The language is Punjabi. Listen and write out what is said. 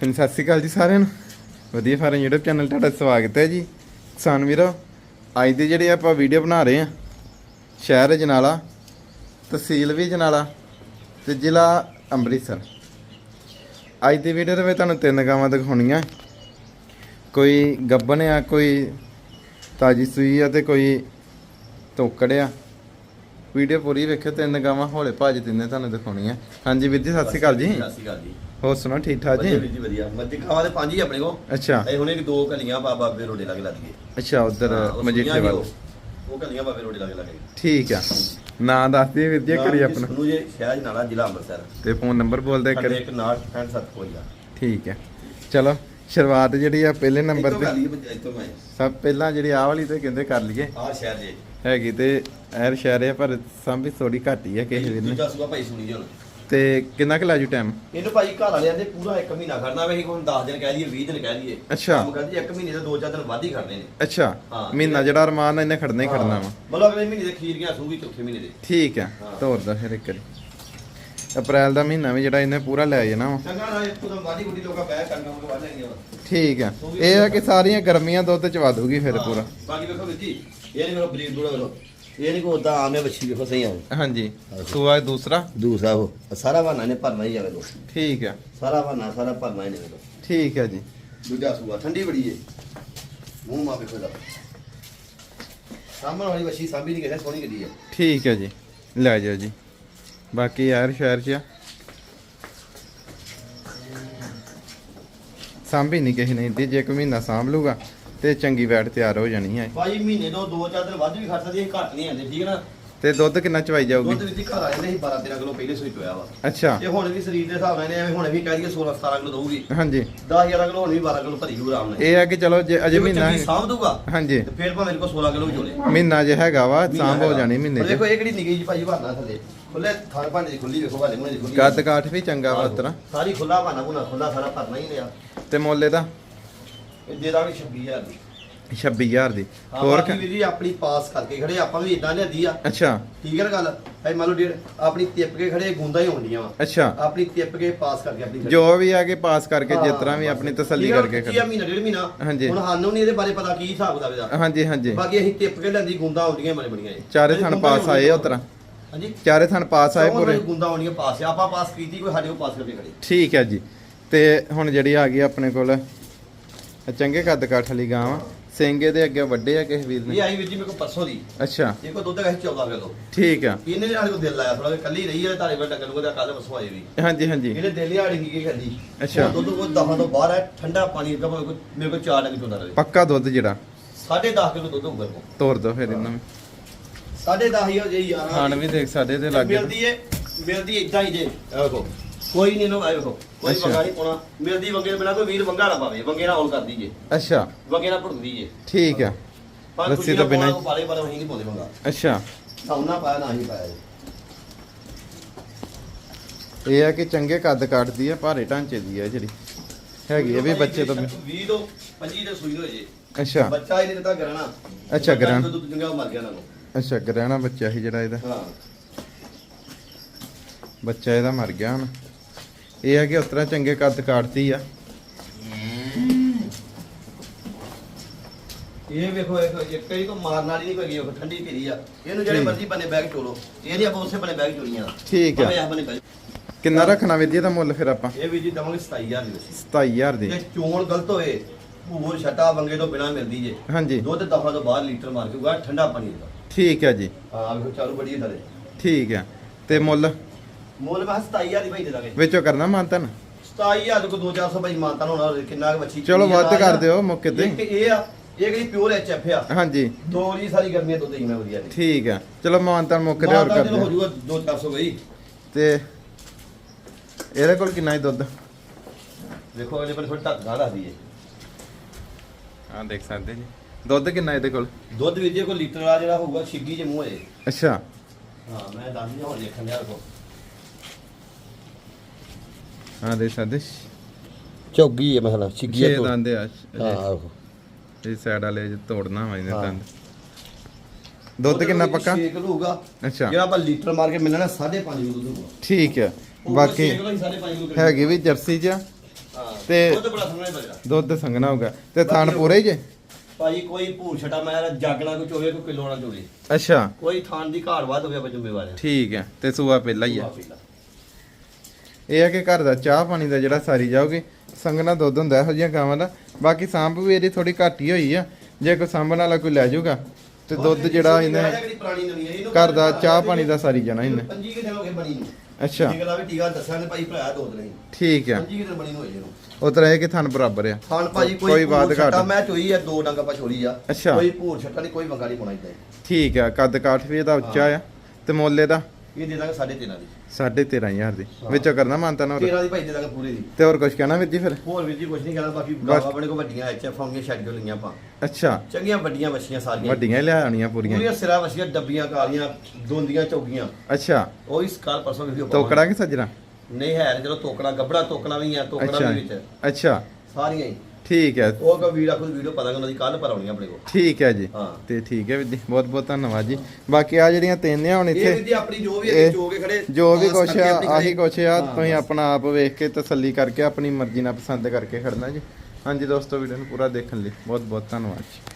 ਹਾਂਜੀ, ਸਤਿ ਸ਼੍ਰੀ ਅਕਾਲ ਜੀ ਸਾਰਿਆਂ ਨੂੰ। ਵਧੀਆ ਫਾਰਮ YouTube ਚੈਨਲ ਤੁਹਾਡਾ ਸਵਾਗਤ ਹੈ ਜੀ। ਕਿਸਾਨ ਵੀਰੋ, ਅੱਜ ਦੀ ਜਿਹੜੀ ਆਪਾਂ ਵੀਡੀਓ ਬਣਾ ਰਹੇ ਹਾਂ, ਸ਼ਹਿਰ ਜਨਾਲਾ, ਤਹਿਸੀਲ ਵੀ ਜਨਾਲਾ ਤੇ ਜ਼ਿਲ੍ਹਾ ਅੰਮ੍ਰਿਤਸਰ। ਅੱਜ ਦੀ ਵੀਡੀਓ ਦੇ ਵਿੱਚ ਤੁਹਾਨੂੰ ਤਿੰਨ ਗਾਵਾਂ ਦਿਖਾਉਣੀਆਂ। ਕੋਈ ਗੱਬਨ ਆ, ਕੋਈ ਤਾਜੀ ਸੂਈ ਆ ਤੇ ਕੋਈ ਤੋਕੜ ਆ। ਵੀਡੀਓ ਪੂਰੀ ਵੇਖਿਓ ਤਿੰਨ ਗਾਵਾਂ ਹੌਲੇ ਭਾਜ ਤਿੰਨੇ ਤੁਹਾਨੂੰ ਦਿਖਾਉਣੀਆਂ। ਹਾਂਜੀ ਵੀਰ ਜੀ ਸਤਿ ਸ਼੍ਰੀ ਅਕਾਲ ਜੀ। ਸਤਿ ਸ਼੍ਰੀ ਅਕਾਲ ਜੀ। ਹੋਰ ਸੁਣਾਓ ਠੀਕ ਠਾਕ ਵਧੀਆ ਜੀ ਵੀਰ ਜੀ ਵਧੀਆ। ਮੱਝ ਖਾਵਾ ਦੇ ਪੰਜ ਹੀ ਆਪਣੇ ਕੋ ਅੱਛਾ। ਇਹ ਹੁਣੇ ਦੋ ਕਲੀਆਂ ਬਾਬਾ ਬੇ ਰੋਡੇ ਲੱਗ ਲੱਗ ਗਏ। ਅੱਛਾ ਉਧਰ ਮਜੀਠੇ ਵੱਲ। ਉਹ। ਕਲੀਆਂ ਬਾਬੇ ਰੋਡੇ ਲੱਗ ਲੱਗ ਗਏ। ਠੀਕ ਆ। ਨਾਂ ਦੱਸ ਦਿਓ ਵੀਰ ਜੀ ਕਰੀ ਆਪਣਾ। ਨੂੰ ਜੇ ਸ਼ਹਿਰ ਨਾਲਾ ਜ਼ਿਲ੍ਹਾ ਅੰਮ੍ਰਿਤਸਰ। ਤੇ ਫੋਨ ਨੰਬਰ ਬੋਲਦੇ ਸਾਡੇ ਕਰੀ ਠੀਕ ਹੈ ਚਲੋ ਸ਼ੁਰੂਆਤ ਜਿਹੜੀ ਆ ਪਹਿਲੇ ਨੰਬਰ ਤੇ ਸਭ ਪਹਿਲਾਂ ਜਿਹੜੀ ਆਹ ਵਾਲੀ ਤੇ ਕਹਿੰਦੇ ਕਰ ਲਈਏ। ਆਹ ਸ਼ਹਿਰ ਜੇ। ਹੈਗੀ ਤੇ ਐਰ ਸ਼ਹਿਰ ਆ ਪਰ ਸੰਭੀ ਥੋੜੀ ਘੱਟ ਹੀ ਆ ਕਿਸੇ ਵੀਰ ਨੇ ਦੂਜਾ ਸੂਆ ਭਾਈ ਸੁਣੀ ਜੀ ਹੁਣ ਤੇ ਕਿੰਨਾ ਕੁ ਲਾਜੂ ਟਾਈਮ ਇਹਨੂੰ ਭਾਈ ਘਰ ਵਾਲਿਆਂ ਦੇ ਪੂਰਾ 1 ਮਹੀਨਾ ਖੜਨਾ ਵੇ ਹੁਣ 10 ਦਿਨ ਕਹਿ ਦਈਏ 20 ਦਿਨ ਕਹਿ ਦਈਏ। ਅੱਛਾ। ਕੰਮ ਕਰਦੀ 1 ਮਹੀਨੇ ਦੇ 2-4 ਦਿਨ ਵੱਧ ਹੀ ਖੜਨੇ ਨੇ। ਅੱਛਾ। ਮਹੀਨਾ ਜਿਹੜਾ ਅਰਮਾਨ ਨਾਲ ਇਹਨੇ ਖੜਨਾ ਹੀ ਖੜਨਾ ਵਾ। ਮਤਲਬ ਅਗਲੇ ਮਹੀਨੇ ਦੇ ਖੀਰ ਗਿਆ ਸੂਗੀ ਚੌਥੇ ਮਹੀਨੇ ਦੇ। ਠੀਕ ਆ ਹਾਂ। ਤੋਰਦਾ ਫਿਰ ਇੱਕ ਅਪ੍ਰੈਲ ਦਾ ਮਹੀਨਾ ਵੀ ਜਿਹੜਾ ਇਹਨੇ ਪੂਰਾ ਲੈ ਜਾਣਾ ਵਾ। ਚੰਗਾ ਨਾ ਇੱਕ ਤੋਂ ਵਾਢੀ ਗੁੱਡੀ ਲੋਕਾਂ ਬਹਿ ਕਰਨਾ ਉਹ ਵੱਢ ਲੈਣਗੇ ਵਾ। ਠੀਕ ਆ ਇਹ ਆ ਕਿ ਸਾਰੀਆਂ ਗਰਮੀਆਂ ਦੁੱਧ ਚ ਵਾਦੂਗੀ ਫਿਰ ਪੂਰਾ। ਬਾਕੀ ਵੇਖੋ ਜੀ ਹਾਂਜੀ। ਸੂਆ ਦੂਸਰਾ? ਠੀਕ ਆ। ਸਾਰਾ ਬਹਾਨਾ ਸਾਰਾ ਭਰਨਾ ਹੀ ਨਹੀਂ ਠੀਕ ਹੈ ਜੀ। ਦੂਜਾ ਸੂਆ ਠੰਡੀ ਬੜੀ ਏ। ਮੂੰਹ ਮਾ ਵੇਖੋ ਦਾ ਸਾਹਮਣ ਵਾਲੀ ਬੱਚੀ ਸਾਂਭੀ ਨਹੀਂ ਕਿਸੇ ਸੋਹਣੀ ਗੱਡੀ ਹੈ ਠੀਕ ਹੈ ਜੀ। ਲੈ ਜਾਓ ਜੀ। ਬਾਕੀ ਯਾਰ ਸ਼ਹਿਰ ਚ ਆ। ਸਾਂਭੀ ਨਹੀਂ ਕਿਸੇ ਨੇ ਦੀ ਜੇ ਕੋਈ ਮਹੀਨਾ ਸਾਂਭ ਲੂਗਾ ਤੇ ਚੰਗੀ ਵੈਟ ਤਿਆਰ ਹੋ ਜਾਣੀ ਹੈ। ਭਾਈ ਮਹੀਨੇ ਤੋਂ ਦੋ ਚਾਰ ਦਿਨ ਵੱਧ ਵੀ ਖੜ ਸਕਦੀ ਹੈ ਘੱਟ ਨਹੀਂ ਆਉਂਦੇ ਠੀਕ ਹੈ ਨਾ? ਤੇ ਦੁੱਧ ਕਿੰਨਾ ਚਵਾਈ ਦੁੱਧ ਜਾਊਗੀ ਵਿੱਚ ਹੀ ਘਰ ਆ ਜਾਂਦੇ ਸੀ 12 13 ਕਿਲੋ ਪਹਿਲੇ ਸੂਈ ਚੋਇਆ ਵਾ। ਅੱਛਾ। ਇਹ ਹੁਣ ਵੀ ਸਰੀਰ ਦੇ ਹਿਸਾਬ ਨਾਲ ਇਹਨੇ ਹੁਣ ਵੀ ਕਹਿ ਦਈਏ 16 17 ਕਿਲੋ ਦਊਗੀ। ਹਾਂਜੀ। 10 11 ਕਿਲੋ ਹੁਣ ਵੀ 12 ਕਿਲੋ ਭਰੀ ਹੋਊ ਆਰਾਮ ਨਾਲ। ਇਹ ਆ ਕਿ ਚਲੋ ਜੇ ਅਜੇ ਮਹੀਨਾ ਚੰਗੀ ਸਾਂਭ ਦੂਗਾ ਹਾਂਜੀ। ਤੇ ਫਿਰ ਭਾਵੇਂ ਕੋਲ 16 ਕਿਲੋ ਜੋੜੇ ਮਹੀਨਾ ਜੇ ਹੈਗਾ ਵਾ ਸਾਂਭ ਹੋ ਜਾਣੀ ਮਹੀਨੇ ਪਰ ਦੇਖੋ ਚ ਇਹ ਕਿਹੜੀ ਨਿੱਕੀ ਜੀ ਭਾਈ ਬਾਨਾ ਥੱਲੇ। ਖੁੱਲੇ ਥਾਂ ਭਾਂਡੇ ਦੀ ਖੁੱਲੀ ਵੇਖੋ ਭਾਂਡੇ ਮੂੰਹ ਦੀ ਖੁੱਲੀ ਕੱਦ ਕਾਠ ਵੀ ਚੰਗਾ ਵਾ ਉਤਰਾ ਸਾਰੀ ਖੁੱਲਾ ਬਾਨਾ ਬੁਨਾ ਖੁੱਲਾ ਸਾਰਾ ਭਰਨਾ ਹੀ ਲਿਆ ਤੇ ਮੁੱਲ ਇਹਦਾ? ਇਹ ਦੇ ਦਾਂਗੇ 26000 ਦੀ। 26000 ਦੀ। ਹੋਰ ਬਾਕੀ ਵੀਰ ਜੀ ਆਪਣੀ ਪਾਸ ਕਰਕੇ ਖੜੇ ਆਪਾਂ ਵੀ ਇਦਾਂ ਲਿਆਦੀ ਆ। ਅੱਛਾ। ਠੀਕ ਹੈ ਗੱਲ? ਐ ਮੰਨ ਲਓ ਡੇਢ ਆਪਣੀ ਟਿੱਪ ਕੇ ਖੜੇ ਗੁੰਦਾ ਹੀ ਹੁੰਦੀਆਂ ਵਾ। ਅੱਛਾ। ਆਪਣੀ ਟਿੱਪ ਕੇ ਪਾਸ ਕਰਕੇ ਆਪਣੀ ਖੜੀ। ਜੋ ਵੀ ਆ ਕੇ ਪਾਸ ਕਰਕੇ ਜਿਸ ਤਰ੍ਹਾਂ ਵੀ। ਆਪਣੀ ਤਸੱਲੀ ਕਰਕੇ ਕੱਚੀ ਆ ਮਹੀਨਾ ਡੇਢ ਮਹੀਨਾ। ਹੁਣ ਸਾਨੂੰ ਨਹੀਂ ਇਹਦੇ ਬਾਰੇ ਪਤਾ ਕੀ ਹਿਸਾਬ ਦਾ ਇਹਦਾ। ਹਾਂਜੀ ਹਾਂਜੀ। ਬਾਕੀ ਅਸੀਂ ਟਿੱਪ ਕੇ ਲੈਂਦੀ ਗੁੰਦਾ ਆਉਂਦੀਆਂ ਬੜੀਆਂ ਇਹ। ਚਾਰੇ ਥਣ ਪਾਸ ਆਏ ਹੁੰਦੀਆਂ। ਉਤਰਾ ਹਾਂਜੀ। ਚਾਰੇ ਥਣ ਪਾਸ ਆਏ ਪੂਰੇ। ਗੁੰਦਾ ਆਉਣੀਆਂ ਪਾਸ ਆਪਾਂ ਪਾਸ ਕੀਤੀ ਕੋਈ ਸਾਡੇ ਕੋਲ ਪਾਸ ਕਰਕੇ ਖੜੇ। ਠੀਕ ਹੈ ਜੀ। ਤੇ ਹੁਣ ਜਿਹੜੀ ਆ ਗਈ ਆਪਣੇ ਕੋਲ ਇਹ ਚੰਗੇ ਕੱਦ ਕਾਠ ਵਾਲੀ ਗਾਂ ਵਾ। ਸਿੰਘੇ ਦੇ ਅੱਗੇ ਵੱਡੇ ਆ ਕਿਸੇ ਵੀਰ ਇਹ ਨੇ ਆਈ ਵੀਰ ਜੀ ਮੇਰੇ ਕੋਲ ਪਰਸੋਂ ਦੀ। ਅੱਛਾ। ਇਹ ਕੋ ਦੁੱਧ ਹੈਗਾ 14 ਕਿਲੋ। ਠੀਕ ਆ। ਇਹਨੇ ਨਾਲ ਕੋ ਦਿਲ ਲਾਇਆ ਥੋੜਾ ਜਿਹਾ ਕੱਲੀ ਰਹੀ ਹੈ ਤਾਰੇ ਵੱਡਾ ਕਰੂਗਾ ਤਾਂ ਕੱਲ ਪਰਸੋਂ ਆਏ ਵੀ। ਹਾਂਜੀ ਹਾਂਜੀ। ਇਹਨੇ ਦਿਲ ਹੀ ਆੜੀ ਕੀ ਕਰਦੀ ਅੱਛਾ। ਦੁੱਧ ਕੋ ਦਫਾ ਤੋਂ ਬਾਹਰ ਹੈ ਠੰਡਾ ਪਾਣੀ ਦਾ ਕੋਈ- ਮੇਰੇ ਕੋਲ 4 ਡੰਗ ਚੋਂਦਾ ਰਹੇ ਪੱਕਾ ਦੁੱਧ ਜਿਹੜਾ? 10.5 ਕਿਲੋ ਦੁੱਧ ਹੋਊਗਾ ਕੋ ਤੋਰ ਦੋ ਫਿਰ ਇਹਨਾਂ ਨੂੰ। 10.5 ਹੀ ਹੋ ਜੇ ਯਾਰ ਖਾਣ ਵੀ ਦੇਖ ਸਾਡੇ ਤੇ ਲੱਗ ਮਿਲਦੀ ਏ ਮਿਲਦੀ ਇਦਾਂ ਹੀ ਜੇ ਇਹ ਵੇਖੋ ਕੋਈ ਨਹੀਂ ਇਹਨੂੰ ਆਏ ਵੇਖੋ ਕੋਈ ਅੱਛਾ। ਵੰਗਾ ਨਹੀਂ ਪਾਉਣਾ। ਮਿਲਦੀ ਵੰਗੇ ਬਿਨਾ ਕੋਈ ਵੀਰ ਵੰਗਾ ਨਾ ਪਾਵੇ ਵੰਗੇ ਨਾਲ ਔਲ ਕਰਦੀ ਜੇ ਅੱਛਾ। ਵੰਗੇ ਨਾਲ ਭੁੜਦੀ ਜੇ ਠੀਕ ਆ। ਪਰ ਲੱਸੀ ਤੋਂ ਬਿਨਾਂ ਹੀ। ਪਾਲੇ ਪਾਲੇ ਅਸੀਂ ਨਹੀਂ ਪਾਉਂਦੇ ਵੰਗਾ। ਅੱਛਾ। ਸਾਉਣਾ ਪਾਇਆ ਨਾ ਹੀ ਪਾਇਆ। ਜੀ ਇਹ ਆ ਕਿ ਚੰਗੇ ਕੱਦ ਕਾਠਦੀ ਆ ਭਾਰੇ ਢਾਂਚੇ ਦੀ ਆ ਜਿਹੜੀ। ਹੈਗੀ ਇਹ ਵੀ ਬੱਚੇ ਤੋਂ ਵੀ- 20 ਤੋਂ 25 ਦੇ ਸੂਈ ਹੋਏ ਜੇ। ਅੱਛਾ। ਬੱਚਾ ਨਹੀਂ ਦਿੱਤਾ ਗਰਣਾ ਅੱਛਾ, ਗਰਾਂ। ਦੁੱਧ ਚੰਗਾ ਉਹ ਮਰ ਗਿਆ ਨਾ। ਅੱਛਾ ਗ੍ਰਹਿਣਾ ਬੱਚਾ ਸੀ ਜਿਹੜਾ ਇਹਦਾ। ਹਾਂ। ਬੱਚਾ ਇਹਦਾ ਮਰ ਗਿਆ ਹੁਣ। ਇਹ ਹੈ ਕਿ ਉਤਰਾ ਚੰਗੇ ਕੱਦ ਕਾਟਦੀ ਆ। ਇਹ ਵੇਖੋ ਇੱਕ ਇੱਕ ਹੀ ਤੋਂ ਮਾਰਨ ਵਾਲੀ ਨਹੀਂ ਕੋਈ ਠੰਡੀ ਧੀਰੀ ਆ। ਇਹਨੂੰ ਜਿਹੜੇ। ਮਰਜ਼ੀ ਬੰਨੇ ਬੈਗ ਚੋਲੋ ਇਹ ਨਹੀਂ ਆਪਾਂ ਉਸੇ ਬੰਨੇ ਬੈਗ ਚੋਲੀਆਂ ਠੀਕ ਆ। ਬੰਨੇ ਬੈਗ ਕਿੰਨਾ ਰੱਖਣਾ ਵੀਰ ਜੀ ਇਹਦਾ ਮੁੱਲ ਫਿਰ ਆਪਾਂ? ਇਹ ਵੀ ਜੀ ਦਵਾਂਗੇ 27000 ਦੀ। ਵਸੀ 27000 ਦੀ। ਜੇ ਚੋਣ ਗਲਤ ਹੋਏ ਭੂਰ ਛਟਾ ਵੰਗੇ ਤੋਂ ਬਿਨਾ ਮਿਲਦੀ ਜੇ। ਹਾਂਜੀ। ਦੁੱਧ ਦਫਾ ਤੋਂ ਬਾਹਰ ਲੀਟਰ ਮਾਰ ਕੇ ਉਗਾ ਠੰਡਾ ਪਾਣੀ ਦਾ ਠੀਕ ਹੈ ਜੀ। ਹਾਂ ਵੇਖੋ ਚਾਲੂ ਬੜੀ ਥਲੇ ਠੀਕ ਹੈ ਤੇ ਮੁੱਲ? ਮੁੱਲ ਮੈਂ 27000 ਦੀ ਭਾਈ ਦੇ ਦਾਂਗੇ। ਵਿੱਚੋਂ ਕਰਨਾ ਮਾਨਤਨ? 27000 ਕੋ 2-400 ਭਾਈ ਮਾਨਤਾ ਹੋਣਾ ਕਿੰਨਾ ਕੁ ਬੱਚੀ ਚਲੋ ਵੱਧ ਆ ਕਰ ਦਿਓ ਮੌਕੇ ਤੇ। ਇੱਕ ਇਹ ਆ ਇਹ ਕਿਹੜੀ ਪਿਓਰ ਐਚ ਐਫ ਆ। ਹਾਂਜੀ। ਦੋਲੀ ਸਾਰੀ ਗਰਮੀਆਂ ਦੁੱਧ ਹੀ ਮੈਂ ਵਧੀਆ ਨਹੀਂ ਠੀਕ ਹੈ ਚਲੋ ਮਾਨਤਨ ਮੌਕੇ ਤੇ ਹੋਰ ਕਰ ਚਲੋ ਹੋ ਦਿਓ ਜਾਊਗਾ 2-400 ਬਈ। ਤੇ ਇਹਦੇ ਕੋਲ ਕਿੰਨਾ ਹੀ ਦੁੱਧ? ਦੇਖੋ ਇਹਦੇ ਪਰ ਥੋੜਾ ਢੱਕ ਗਾ ਦੱਸਦੀ ਏ। ਹਾਂ ਦੇਖ ਸਕਦੇ ਜੀ। ਦੁੱਧ ਕਿੰਨਾ ਇਹਦੇ ਕੋਲ? ਦੁੱਧ ਵੀ ਜੇ ਕੋਈ ਲੀਟਰ ਵਾਲਾ ਜਿਹੜਾ ਹੋਊਗਾ ਛਿੱਗੀ ਜੇ ਮੂੰਹ ਹੈ ਅੱਛਾ। ਹਾਂ ਮੈਂ ਦੱਸ ਦਿਆਂ ਹੁਣ ਦੇਖਣ ਦਿਆ ਕੋ ਹਾਂ ਦੇਖ ਸਕਦੇ ਚੌਗੀ ਹੈ ਮਸਲਾ ਛਿੱਗੀ ਛੇ ਦੰਦ ਆ ਹਾਂ ਆਹੋ। ਇਹ ਸਾਈਡ ਵਾਲੇ ਜੇ ਤੋੜਨਾ ਵਾ ਇਹਨੇ ਹਾਂ। ਦੰਦ। ਦੁੱਧ ਕਿੰਨਾ ਪੱਕਾ? 6 ਕਿਲੋ ਹੋਊਗਾ ਅੱਛਾ। ਜਿਹੜਾ ਆਪਾਂ ਲੀਟਰ ਮਾਰ ਕੇ ਮਿਲਣਾ 5.5 ਕਿਲੋ ਦੁੱਧ ਹੋਊਗਾ ਠੀਕ ਹੈ ਬਾਕੀ ਛੇ ਕਿਲੋ ਹੀ 5.5 ਕਿਲੋ ਹੈਗੀ ਵੀ ਜਰਸੀ ਚ। ਆ, ਹਾਂ ਤੇ ਦੁੱਧ ਬੜਾ ਸੰਘਣਾ ਬਜਰਾ ਦੁੱਧ ਸੰਘਣਾ ਹੋਊਗਾ। ਤੇ ਥਾਣ ਪੂਰੇ ਹੀ ਜੇ? ਭਾਈ ਕੋਈ ਭੂਰ ਛਟਾ ਮੈਂ ਜਾਗਣਾ ਕੋਈ ਚੋਵੇ ਕੋਈ ਕਿਲੋ ਨਾ ਚੋਵੇ ਅੱਛਾ। ਕੋਈ ਥਾਨ ਦੀ ਘਾੜ ਵੱਧ ਹੋਵੇ ਆਪਾਂ ਜ਼ਿੰਮੇਵਾਰ ਆ ਠੀਕ ਹੈ ਤੇ ਸੂਆ ਪਹਿਲਾ ਹੀ ਆ। ਇਹ ਆ ਕਿ ਘਰ ਦਾ ਚਾਹ ਪਾਣੀ ਦਾ ਜਿਹੜਾ ਸਾਰੀ ਜਾਓਗੇ ਸੰਗਣਾ ਦੁੱਧ ਹੁੰਦਾ ਇਹੋ ਜਿਹੀਆਂ ਗਾਵਾਂ ਦਾ। ਬਾਕੀ ਸਾਂਭ ਵੀ ਇਹਦੀ ਥੋੜੀ ਘੱਟ ਹੀ ਹੋਈ ਆ। ਜੇ ਕੋਈ ਸਾਂਭਣ ਵਾਲਾ ਕੋਈ ਲੈ ਜਾਊਗਾ ਤੇ ਦੁੱਧ ਜਿਹੜਾ ਇਹਨੇ ਘਰ ਦਾ ਚਾਹ ਪਾਣੀ ਦਾ ਸਾਰੀ ਜਾਣਾ ਇਹਨੇ ਪੰਜੀ ਕਿ ਦਿਨ ਹੋ ਗਏ ਬਣੀ ਨੂੰ। ਅੱਛਾ। ਵੀ ਟੀਕਾ ਭਾਈ ਠੀਕ ਆ। ਬਣੀ ਨੂੰ ਉਹ ਤਰ੍ਹਾਂ ਇਹ ਕਿ ਥਣ ਬਰਾਬਰ ਆ। ਖਾਣ ਭਾਜੀ ਕੋਈ ਬਾਤ ਘਾਟ। ਮੈਂ ਚੋਈ ਆ ਦੋ ਡੰਗ ਆਪਾਂ ਛੋੜੀ ਆ। ਅੱਛਾ। ਕੋਈ ਭੂਰ ਛੱਟਾ ਨਹੀਂ ਕੋਈ ਵੰਗਾ ਨਹੀਂ ਪਾਉਣਾ ਇਦਾਂ ਠੀਕ ਆ ਕੱਦ ਕਾਠ ਵੀ ਇਹਦਾ ਉੱਚਾ ਆ ਤੇ ਮੁੱਲ ਦਾ ਇਹ ਦੇ ਦਾਂਗੇ 13.5 ਦੀ 13500 ਦੀ। ਵਿੱਚੋਂ ਕਰਨਾ ਮਾਨਤਾ ਨਾ ਹੋਰ 13 ਦੀ ਭਾਈ ਦੇ ਦਾਂਗੇ ਪੂਰੇ ਦੀ। ਤੇ ਹੋਰ ਕੁਝ ਕਹਿਣਾ ਵੀਰ ਜੀ ਫਿਰ? ਹੋਰ ਵੀਰ ਜੀ ਕੁਝ ਨਹੀਂ ਕਹਿਣਾ ਬਾਕੀ ਬਸ। ਆਪਣੇ ਕੋਲ ਵੱਡੀਆਂ ਐਚਐਫ ਆਉਂਗੀਆਂ ਛੱਡ ਲਈਆਂ ਆਪਾਂ। ਅੱਛਾ। ਚੰਗੀਆਂ ਵੱਡੀਆਂ ਵੱਛੀਆਂ ਸਾਰੀਆਂ। ਵੱਡੀਆਂ ਹੀ ਲਿਆ ਆਉਣੀਆਂ ਪੂਰੀਆਂ। ਪੂਰੀਆਂ ਸਿਰਾ ਵੱਛੀਆਂ ਡੱਬੀਆਂ ਕਾਲੀਆਂ ਦੋਂਦੀਆਂ ਚੌਗੀਆਂ। ਅੱਛਾ। ਉਹ ਇਸ ਕਾਲ ਪਰਸੋਂ ਵੀਡੀਓ ਤੋਕੜਾ ਕਿ ਸੱਜਣਾ? ਨਹੀਂ ਹੈ ਚਲੋ ਤੋਕੜਾ ਗੱਬੜਾ ਤੋਕੜਾ ਵੀ ਆ ਤੋਕੜਾ ਅੱਛਾ। ਵੀ ਵਿੱਚ। ਅੱਛਾ। ਸਾਰੀਆਂ ਹੀ। ਠੀਕ ਹੈ। ਉਹ ਕੋ ਵੀਡੀਓ ਖੁਦ ਵੀਡੀਓ ਪਤਾ ਉਹਨਾਂ ਦੀ ਕੱਲ ਪਰ ਆਉਣੀ ਆਪਣੇ ਕੋਲ। ਠੀਕ ਹੈ ਜੀ। ਹਾਂ। ਤੇ ਠੀਕ ਹੈ ਵੀਰ ਜੀ ਬਹੁਤ ਬਹੁਤ ਧੰਨਵਾਦ ਜੀ। ਬਾਕੀ ਆ ਜਿਹੜੀਆਂ ਤਿੰਨ ਆ ਹੁਣ ਇਹ ਇੱਥੇ ਜੀ ਆਪਣੀ ਜੋ ਵੀ ਇਹ ਜੋ ਕੇ ਖੜੇ ਜੋ ਵੀ ਕੁਛ ਕਰਕੇ ਆ ਆਪਣੀ ਆਹੀ ਖੜੇ। ਕੁਛ ਆ ਤੁਸੀਂ। ਆਪਣਾ ਆਪ ਵੇਖ ਕੇ ਤਸੱਲੀ ਕਰਕੇ ਆਪਣੀ ਮਰਜ਼ੀ ਨਾਲ ਪਸੰਦ ਕਰਕੇ ਖੜਨਾ ਜੀ। ਹਾਂਜੀ ਦੋਸਤੋ ਵੀਡੀਓ ਨੂੰ ਪੂਰਾ ਦੇਖਣ ਲਈ ਬਹੁਤ ਬਹੁਤ ਧੰਨਵਾਦ ਜੀ।